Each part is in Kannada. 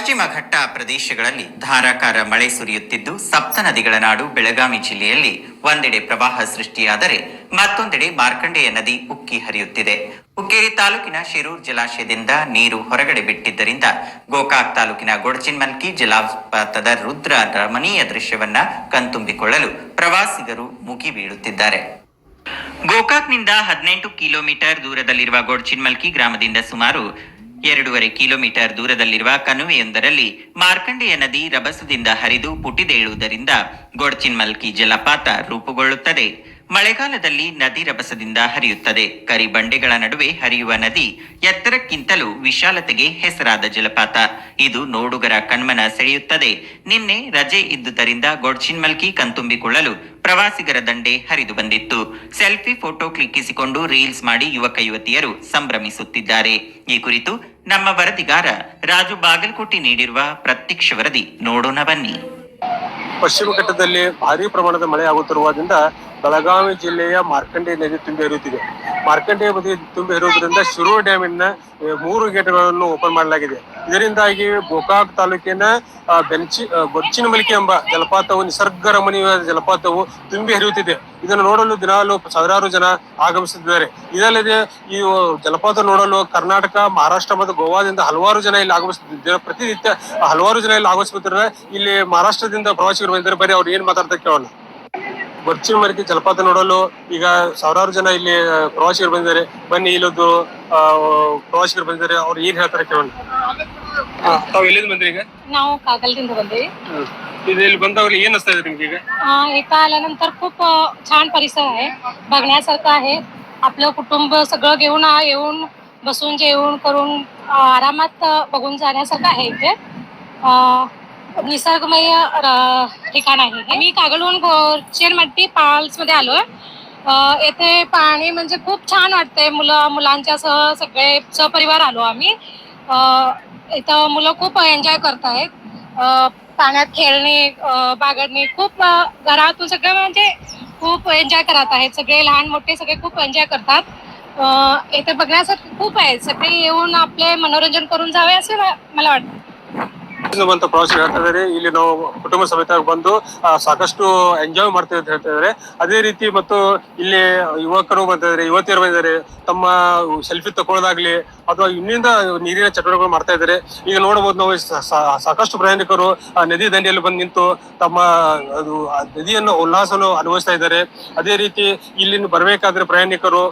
ಪಶ್ಚಿಮ ಘಟ್ಟ ಪ್ರದೇಶಗಳಲ್ಲಿ ಧಾರಾಕಾರ ಮಳೆ ಸುರಿಯುತ್ತಿದ್ದು, ಸಪ್ತ ನದಿಗಳ ನಾಡು ಬೆಳಗಾವಿ ಜಿಲ್ಲೆಯಲ್ಲಿ ಒಂದೆಡೆ ಪ್ರವಾಹ ಸೃಷ್ಟಿಯಾದರೆ ಮತ್ತೊಂದೆಡೆ ಮಾರ್ಕಂಡೇಯ ನದಿ ಉಕ್ಕಿ ಹರಿಯುತ್ತಿದೆ. ಹುಕ್ಕೇರಿ ತಾಲೂಕಿನ ಶಿರೂರ್ ಜಲಾಶಯದಿಂದ ನೀರು ಹೊರಗಡೆ ಬಿಟ್ಟಿದ್ದರಿಂದ ಗೋಕಾಕ್ ತಾಲೂಕಿನ ಗೊಡಚಿನ್ಮಲ್ಕಿ ಜಲಾಪಾತದ ರುದ್ರ ರಮಣೀಯ ದೃಶ್ಯವನ್ನ ಕಣ್ತುಂಬಿಕೊಳ್ಳಲು ಪ್ರವಾಸಿಗರು ಮುಗಿ ಬೀಳುತ್ತಿದ್ದಾರೆ. ಗೋಕಾಕ್ನಿಂದ ಹದಿನೆಂಟು ಕಿಲೋಮೀಟರ್ ದೂರದಲ್ಲಿರುವ ಗೊಡ್ಚಿನ್ಮಲ್ಕಿ ಗ್ರಾಮದಿಂದ ಸುಮಾರು ಎರಡೂವರೆ ಕಿಲೋಮೀಟರ್ ದೂರದಲ್ಲಿರುವ ಕನುವೆಯೊಂದರಲ್ಲಿ ಮಾರ್ಕಂಡೇಯ ನದಿ ರಭಸದಿಂದ ಹರಿದು ಪುಟಿದೇಳುವುದರಿಂದ ಗೊಡ್ಚಿನ್ಮಲ್ಕಿ ಜಲಪಾತ ರೂಪುಗೊಳ್ಳುತ್ತದೆ. ಮಳೆಗಾಲದಲ್ಲಿ ನದಿ ರಭಸದಿಂದ ಹರಿಯುತ್ತದೆ. ಕರಿ ಬಂಡೆಗಳ ನಡುವೆ ಹರಿಯುವ ನದಿ ಎತ್ತರಕ್ಕಿಂತಲೂ ವಿಶಾಲತೆಗೆ ಹೆಸರಾದ ಜಲಪಾತ. ಇದು ನೋಡುಗರ ಕಣ್ಮನ ಸೆಳೆಯುತ್ತದೆ. ನಿನ್ನೆ ರಜೆ ಇದ್ದುದರಿಂದ ಗೊಡ್ಚಿನ್ಮಲ್ಕಿ ಕಣ್ತುಂಬಿಕೊಳ್ಳಲು ಪ್ರವಾಸಿಗರ ದಂಡೆ ಹರಿದು ಬಂದಿತ್ತು. ಸೆಲ್ಫಿ ಫೋಟೋ ಕ್ಲಿಕ್ಕಿಸಿಕೊಂಡು ರೀಲ್ಸ್ ಮಾಡಿ ಯುವಕ ಯುವತಿಯರು ಸಂಭ್ರಮಿಸುತ್ತಿದ್ದಾರೆ. ಈ ಕುರಿತು ನಮ್ಮ ವರದಿಗಾರ ರಾಜು ಬಾಗಲಕೋಟೆ ನೀಡಿರುವ ಪ್ರತ್ಯಕ್ಷ ವರದಿ ನೋಡೋಣ ಬನ್ನಿ. ಪಶ್ಚಿಮ ಘಟ್ಟದಲ್ಲಿ ಭಾರಿ ಪ್ರಮಾಣದ ಮಳೆ ಆಗುತ್ತಿರುವುದರಿಂದ ಬೆಳಗಾವಿ ಜಿಲ್ಲೆಯ ಮಾರ್ಕಂಡೆ ನದಿ ತುಂಬಿ ಹರಿಯುತ್ತಿದೆ. ಮಾರ್ಕಂಡೆ ನದಿ ತುಂಬಿ ಹರಿಯುವುದರಿಂದ ಶಿರೂರು ಡ್ಯಾಮಿನ ಮೂರು ಗೇಟ್ಗಳನ್ನು ಓಪನ್ ಮಾಡಲಾಗಿದೆ. ಇದರಿಂದಾಗಿ ಗೋಕಾಕ್ ತಾಲೂಕಿನ ಬೆಂಚಿ ಬೊಚ್ಚಿನ ಮಲಿಕೆ ಎಂಬ ಜಲಪಾತವು ನಿಸರ್ಗ ರಮಣೀಯವಾದ ಜಲಪಾತವು ತುಂಬಿ ಹರಿಯುತ್ತಿದೆ. ಇದನ್ನು ನೋಡಲು ದಿನಾಲು ಸಾವಿರಾರು ಜನ ಆಗಮಿಸುತ್ತಿದ್ದಾರೆ. ಇದಲ್ಲದೆ ಈ ಜಲಪಾತ ನೋಡಲು ಕರ್ನಾಟಕ, ಮಹಾರಾಷ್ಟ್ರ ಮತ್ತು ಗೋವಾದಿಂದ ಹಲವಾರು ಜನ ಇಲ್ಲಿ ಆಗಮಿಸುತ್ತಿದ್ದಾರೆ. ಪ್ರತಿನಿತ್ಯ ಹಲವಾರು ಜನ ಇಲ್ಲಿ ಆಗಮಿಸುತ್ತಿದ್ದಾರೆ. ಇಲ್ಲಿ ಮಹಾರಾಷ್ಟ್ರದಿಂದ ಪ್ರವಾಸಿಗರು ಬಂದಿದ್ದಾರೆ. ಬರೀ ಅವ್ರು ಏನ್ ಮಾತಾಡ್ತಾ ಕೇಳೋಣ. ಬರ್ಚಿ ಮರಿಕೆ ಜಲಪಾತ ನೋಡಲು ಈಗ ಸಾವಿರಾರು ಜನ ಇಲ್ಲಿ ಪ್ರವಾಸಿಗರು ಬಂದಿದ್ದಾರೆ ಬನ್ನಿ ಇಲ್ಲೊಂದು ಪ್ರವಾಸಿಗರು ಬಂದಿದ್ದಾರೆ ಅವ್ರು ಏನ್ ಹೇಳ್ತಾರೆ ಕೇಳೋಣ ತಾವ್ ಎಲ್ಲಿಂದ ಬಂದ್ರಿ ಈಗ ನಾವು ಕಾಗಲ್ದಿಂದ ಬಂದೇವಿ ಇದು ಇಲ್ಲಿ ಬಂದವ್ರಿಗೆ ಏನ್ ಅನಿಸ್ತಾ ಇದೆ ನಿಮ್ಗೆ ಈಗ इथं आल्यानंतर खूप अ, छान परिसर आहे बघण्यासारखं आहे आपलं कुटुंब सगळं घेऊन आ- येऊन बसून जेवण करून अ, आरामात अ, बघून जाण्यासारखं आहे इथे निसर्गमय र- ठिकाण आहे हे. मी कागलहून गोरचेरमट्टी मट्टी मध्ये आलो येथे पाणी म्हणजे खूप छान वाटतंय. मुलं मुलांच्या सह सगळे सपरिवार आलो आम्ही. अ, इथं मुलं खूप एन्जॉय करत अ, पाण्यात खेळणे अ, बागडणे खूप अ, घरातून सगळं म्हणजे खूप एन्जॉय करत आहेत. सगळे लहान मोठे सगळे खूप एन्जॉय करतात. अ, इथे बघण्यासारखं खूप आहे. सगळे येऊन आपले मनोरंजन करून जावे असे म- मला वाटतं. ಬಂತ ಪ್ರವಾಸಿಗರು ಹೇಳ್ತಾ ಇದ್ದಾರೆ ಇಲ್ಲಿ ನಾವು ಕುಟುಂಬ ಸಮೇತ ಬಂದು ಸಾಕಷ್ಟು ಎಂಜಾಯ್ ಮಾಡ್ತೇವೆ ಅಂತ ಹೇಳ್ತಾ ಇದ್ದಾರೆ ಅದೇ ರೀತಿ ಮತ್ತು ಇಲ್ಲಿ ಯುವಕರು ಬಂದಿದ್ದಾರೆ ಯುವತಿಯರು ಬಂದಿದ್ದಾರೆ. ತಮ್ಮ ಸೆಲ್ಫಿ ತಗೊಳ್ಳೋದಾಗ್ಲಿ ಅಥವಾ ಇನ್ನಿಂದ ನೀರಿನ ಚಟುವಟಿಕೆಗಳು ಮಾಡ್ತಾ ಇದ್ದಾರೆ ಈಗ ನೋಡಬಹುದು ನಾವು ಸಾಕಷ್ಟು ಪ್ರಯಾಣಿಕರು ನದಿ ದಂಡೆಯಲ್ಲಿ ಬಂದು ನಿಂತು ತಮ್ಮ, ಅದು ನದಿಯನ್ನು ಉಲ್ಲಾಸವನ್ನು ಅನುಭವಿಸ್ತಾ ಇದ್ದಾರೆ ಅದೇ ರೀತಿ ಇಲ್ಲಿಂದ ಬರಬೇಕಾದ್ರೆ ಪ್ರಯಾಣಿಕರು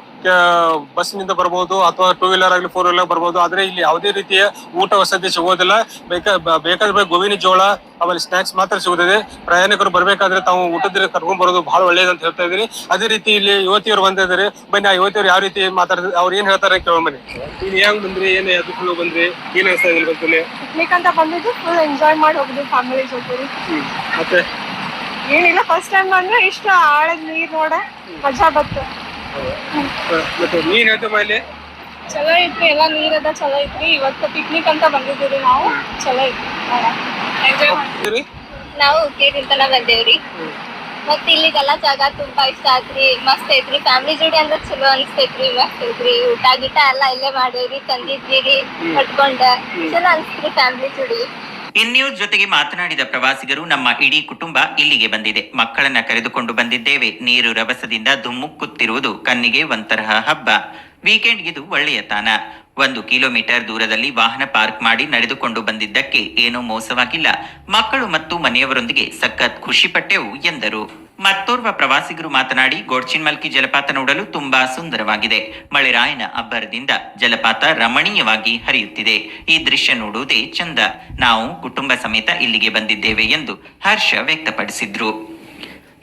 ಬಸ್ನಿಂದ ಬರಬಹುದು ಅಥವಾ ಟೂ ವೀಲರ್ ಆಗಲಿ ಫೋರ್ ವೀಲರ್ ಬರಬಹುದು ಆದ್ರೆ ಇಲ್ಲಿ ಯಾವುದೇ ರೀತಿಯ ಊಟ ವಸತಿ ಸಿಗೋದಿಲ್ಲ. ಬೇಕಾ ಬೇಕಾದ್ರೆ ಗೋವಿನ ಜೋಳ ಆಮೇಲೆ ಸ್ನಾಕ್ಸ್ ಮಾತ್ರ ಸಿಗುತ್ತದೆ. ಪ್ರಯಾಣಿಕರು ಬರಬೇಕಾದ್ರೆ ತಾವು ಊಟದ್ರೆ ಕರ್ಕೊಂಡ್ ಬರೋದು ಬಹಳ ಒಳ್ಳೇದು ಅಂತ ಹೇಳ್ತಾ ಇದ್ದೀನಿ. ಅದೇ ರೀತಿ ಇಲ್ಲಿ ಯುವತಿಯವರು ಬಂದಿದ್ದಾರೆ ಬನ್ನಿ ಆ ಯುವತಿಯವರು ಯಾವ ರೀತಿ ಮಾತಾಡ್ತಾರೆ ಅವ್ರು ಏನ್ ಹೇಳ್ತಾರೆ ಕೇಳೋ ಬನ್ನಿ. ಹೆಂಗ್ ಬಂದ್ರಿ ಏನ್ ಅದು ಬಂದ್ರಿ ಏನ್ ಅನ್ಸ್ತಾ ಇದ್ರಿ ಬಂದ್ಮೇಲೆ ಅಂತ ಬಂದಿದ್ದು ಎಂಜಾಯ್ ಮಾಡಿ ಮತ್ತೆ? ಏನಿಲ್ಲ ಫಸ್ಟ್ ಟೈಮ್ ಬಂದ್ರೆ ಇಷ್ಟ ಆಳದ ನೀರ್ ನೋಡ ಮಜಾ ಬತ್ತು ಮತ್ತೆ ನೀನ್ ಹೇಳ್ತಮ್ಮ ಇಲ್ಲಿ ಚಲೋ ಐತ್ರಿ ಎಲ್ಲಾ ನೀರದ ಚಲೋ ಐತ್ರಿ ಇವತ್ತು ಪಿಕ್ನಿಕ್ ಅಂತ ಬಂದಿದ್ದೀವಿ ನಾವು ಚಲೋ ಐತ್ರಿ ನಾವು ಉಕ್ಕೇರಿಂತನ ಬಂದೇವ್ರಿ ಮತ್ ಇಲ್ಲಿಗೆಲ್ಲ ಜಾಗ ತುಂಬಾ ಇಷ್ಟ ಆತ್ರಿ ಮಸ್ತ್ ಐತ್ರಿ. ಫ್ಯಾಮಿಲಿ ಜೋಡಿ ಅಂದ್ರೆ ಚಲೋ ಅನ್ಸ್ತೈತ್ರಿ ಮಸ್ತ್ ಐತ್ರಿ. ಊಟ ಗೀಟ ಎಲ್ಲ ಇಲ್ಲೇ ಮಾಡೇವ್ರಿ ತಂದಿದ್ವಿ ಕಟ್ಕೊಂಡ. ಚಲೋ ಅನ್ಸ್ತ್ರಿ ಫ್ಯಾಮಿಲಿ ಜೋಡಿ. ಇನ್ಯೂಸ್ ಜೊತೆಗೆ ಮಾತನಾಡಿದ ಪ್ರವಾಸಿಗರು ನಮ್ಮ ಇಡೀ ಕುಟುಂಬ ಇಲ್ಲಿಗೆ ಬಂದಿದೆ. ಮಕ್ಕಳನ್ನ ಕರೆದುಕೊಂಡು ಬಂದಿದ್ದೇವೆ. ನೀರು ರಭಸದಿಂದ ಧುಮ್ಮುಕ್ಕುತ್ತಿರುವುದು ಕಣ್ಣಿಗೆ ಒಂತರಹ ಹಬ್ಬ. ವೀಕೆಂಡ್ ಇದು ಒಳ್ಳೆಯ ತಾಣ. ಒಂದು ಕಿಲೋಮೀಟರ್ ದೂರದಲ್ಲಿ ವಾಹನ ಪಾರ್ಕ್ ಮಾಡಿ ನಡೆದುಕೊಂಡು ಬಂದಿದ್ದಕ್ಕೆ ಏನೂ ಮೋಸವಾಗಿಲ್ಲ. ಮಕ್ಕಳು ಮತ್ತು ಮನೆಯವರೊಂದಿಗೆ ಸಖತ್ ಖುಷಿ ಪಟ್ಟೆವು ಎಂದರು. ಮತ್ತೋರ್ವ ಪ್ರವಾಸಿಗರು ಮಾತನಾಡಿ, ಗೋಡ್ಚಿನ್ಮಲ್ಕಿ ಜಲಪಾತ ನೋಡಲು ತುಂಬಾ ಸುಂದರವಾಗಿದೆ. ಮಳೆರಾಯನ ಅಬ್ಬರದಿಂದ ಜಲಪಾತ ರಮಣೀಯವಾಗಿ ಹರಿಯುತ್ತಿದೆ. ಈ ದೃಶ್ಯ ನೋಡುವುದೇ ಚಂದ. ನಾವು ಕುಟುಂಬ ಸಮೇತ ಇಲ್ಲಿಗೆ ಬಂದಿದ್ದೇವೆ ಎಂದು ಹರ್ಷ ವ್ಯಕ್ತಪಡಿಸಿದ್ರು.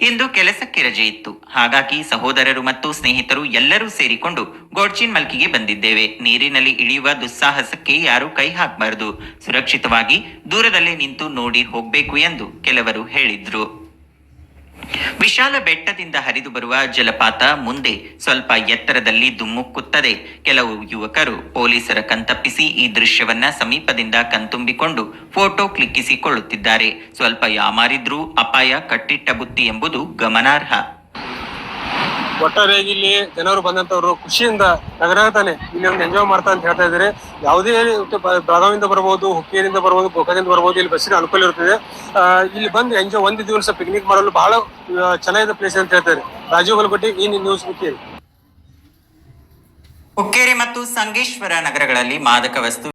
ಇಂದು ಕೆಲಸಕ್ಕೆ ರಜೆ ಇತ್ತು. ಹಾಗಾಗಿ ಸಹೋದರರು ಮತ್ತು ಸ್ನೇಹಿತರು ಎಲ್ಲರೂ ಸೇರಿಕೊಂಡು ಗೋಡ್ಚಿನ್ ಮಲ್ಕಿಗೆ ಬಂದಿದ್ದೇವೆ. ನೀರಿನಲ್ಲಿ ಇಳಿಯುವ ದುಸ್ಸಾಹಸಕ್ಕೆ ಯಾರೂ ಕೈ ಹಾಕಬಾರದು. ಸುರಕ್ಷಿತವಾಗಿ ದೂರದಲ್ಲೇ ನಿಂತು ನೋಡಿ ಹೋಗ್ಬೇಕು ಎಂದು ಕೆಲವರು ಹೇಳಿದ್ರು. ವಿಶಾಲ ಬೆಟ್ಟದಿಂದ ಹರಿದು ಬರುವ ಜಲಪಾತ ಮುಂದೆ ಸ್ವಲ್ಪ ಎತ್ತರದಲ್ಲಿ ದುಮ್ಮುಕ್ಕುತ್ತದೆ ಕೆಲವು ಯುವಕರು ಪೊಲೀಸರ ಕಣ್ತಪ್ಪಿಸಿ ಈ ದೃಶ್ಯವನ್ನ ಸಮೀಪದಿಂದ ಕಣ್ತುಂಬಿಕೊಂಡು ಫೋಟೋ ಕ್ಲಿಕ್ಕಿಸಿಕೊಳ್ಳುತ್ತಿದ್ದಾರೆ. ಸ್ವಲ್ಪ ಯಾಮಾರಿದ್ರೂ ಅಪಾಯ ಕಟ್ಟಿಟ್ಟ ಬುತ್ತಿ ಎಂಬುದು ಗಮನಾರ್ಹ. ಒಟ್ಟಾರೆಯಾಗಿ ಇಲ್ಲಿ ಜನರು ಬಂದಂತವ್ರು ಖುಷಿಯಿಂದ ನಗರಾಗ್ತಾನೆ ಇಲ್ಲಿ ಒಂದು ಎಂಜಾಯ್ ಮಾಡ್ತಾ ಅಂತ ಹೇಳ್ತಾ ಇದ್ದಾರೆ. ಯಾವುದೇ ಬರಬಹುದು ಬೆಳಗಾವಿಯಿಂದ ಬರ್ಬೋದು, ಹುಕ್ಕೇರಿಯಿಂದ ಬರ್ಬೋದು ಗೋಕಾದಿಂದ ಬರ್ಬೋದು, ಇಲ್ಲಿ ಬಸ್ಸಿನ ಅನುಕೂಲ ಇರುತ್ತದೆ. ಇಲ್ಲಿ ಬಂದು ಎಂಜಾಯ್ ಒಂದು ದಿವಸ ಪಿಕ್ನಿಕ್ ಮಾಡಲು ಬಹಳ ಚೆನ್ನಾಗಿದೆ ಪ್ಲೇಸ್ ಅಂತ ಹೇಳ್ತಾರೆ. ರಾಜೀವ್ ಗಲಗೋಟಿ ಈ ನ್ಯೂಸ್ ಹುಕ್ಕೇರಿ ಹುಕ್ಕೇರಿ ಮತ್ತು ಸಂಗೇಶ್ವರ ನಗರಗಳಲ್ಲಿ ಮಾದಕ ವಸ್ತು